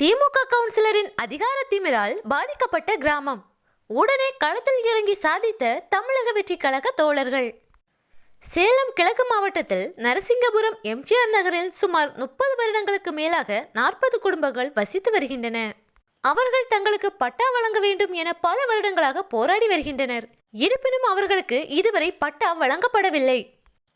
திமுக கவுன்சிலரின் அதிகார திமிரால் பாதிக்கப்பட்ட கிராமம். உடனே களத்தில் இறங்கி சாதித்த தமிழக வெற்றி கழக தோழர்கள். சேலம் கிழக்கு மாவட்டத்தில் நரசிங்கபுரம் எம்ஜிஆர் நகரில் சுமார் முப்பது வருடங்களுக்கு மேலாக நாற்பது குடும்பங்கள் வசித்து வருகின்றன. அவர்கள் தங்களுக்கு பட்டா வழங்க வேண்டும் என பல வருடங்களாக போராடி வருகின்றனர். இருப்பினும் அவர்களுக்கு இதுவரை பட்டா வழங்கப்படவில்லை.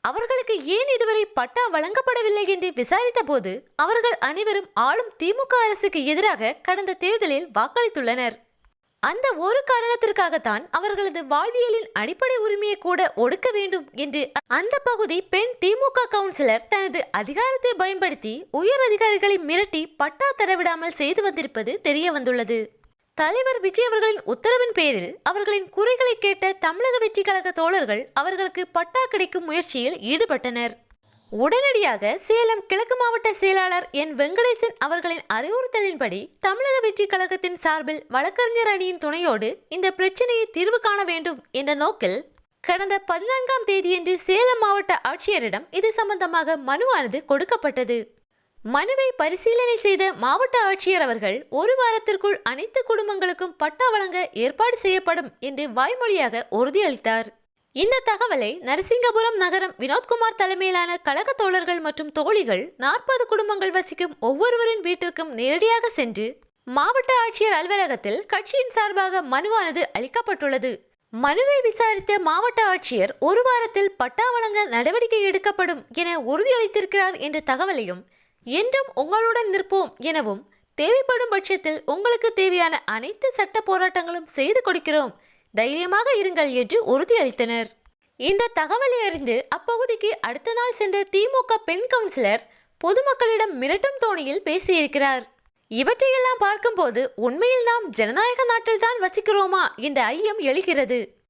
அவர்களுக்கு ஏன் இதுவரை பட்டா வழங்கப்படவில்லை என்று விசாரித்த போது அவர்கள் அனைவரும் ஆளும் திமுக அரசுக்கு எதிராக கடந்த தேர்தலில் வாக்களித்துள்ளனர். அந்த ஒரு காரணத்திற்காகத்தான் அவர்களது வாழ்வியலின் அடிப்படை உரிமையை கூட ஒடுக்க வேண்டும் என்று அந்த பகுதி பெண் திமுக கவுன்சிலர் தனது அதிகாரத்தை பயன்படுத்தி உயர் அதிகாரிகளை மிரட்டி பட்டா தரவிடாமல் செய்து வந்திருப்பது தெரிய வந்துள்ளது தலைவர் விஜய் அவர்களின் உத்தரவின் பேரில் அவர்களின் குறைகளை கேட்ட தமிழக வெற்றி கழக தோழர்கள் அவர்களுக்கு பட்டா கிடைக்கும் முயற்சியில் ஈடுபட்டனர். உடனடியாக சேலம் கிழக்கு மாவட்ட செயலாளர் என் வெங்கடேசன் அவர்களின் அறிவுறுத்தலின்படி தமிழக வெற்றி கழகத்தின் சார்பில் வழக்கறிஞர் அணியின் துணையோடு இந்த பிரச்சனையை தீர்வு காண வேண்டும் என்ற நோக்கில் கடந்த பதினான்காம் தேதியன்று சேலம் மாவட்ட ஆட்சியரிடம் இது சம்பந்தமாக மனுவானது கொடுக்கப்பட்டது. மனுவை பரிசீலனை செய்த மாவட்ட ஆட்சியர் அவர்கள் ஒரு வாரத்திற்குள் அனைத்து குடும்பங்களுக்கும் பட்டா வழங்க ஏற்பாடு செய்யப்படும் என்று வாய்மொழியாக உறுதியளித்தார். இந்த தகவலை நரசிங்கபுரம் நகரம் வினோத்குமார் தலைமையிலான கழக தோழர்கள் மற்றும் தோழிகள் நாற்பது குடும்பங்கள் வசிக்கும் ஒவ்வொருவரின் வீட்டிற்கும் நேரடியாக சென்று மாவட்ட ஆட்சியர் அலுவலகத்தில் கட்சியின் சார்பாக மனுவானது அளிக்கப்பட்டுள்ளது. மனுவை விசாரித்த மாவட்ட ஆட்சியர் ஒரு வாரத்தில் பட்டா வழங்க நடவடிக்கை எடுக்கப்படும் என உறுதியளித்திருக்கிறார் என்ற தகவலையும் என்றும் உங்களுடன் நிற்போம் எனவும் தேவைப்படும் பட்சத்தில் உங்களுக்கு தேவையான அனைத்து சட்ட போராட்டங்களும் செய்து கொடுக்கிறோம். தைரியமாக இருங்கள் என்று உறுதியளித்தனர். இந்த தகவலை அறிந்து அப்பகுதிக்கு அடுத்த நாள் சென்ற திமுக பெண் கவுன்சிலர் பொதுமக்களிடம் மிரட்டும் தோணியில் பேசியிருக்கிறார். இவற்றையெல்லாம் பார்க்கும்போது உண்மையில் நாம் ஜனநாயக நாட்டில்தான் வசிக்கிறோமா என்ற ஐயம் எழுகிறது.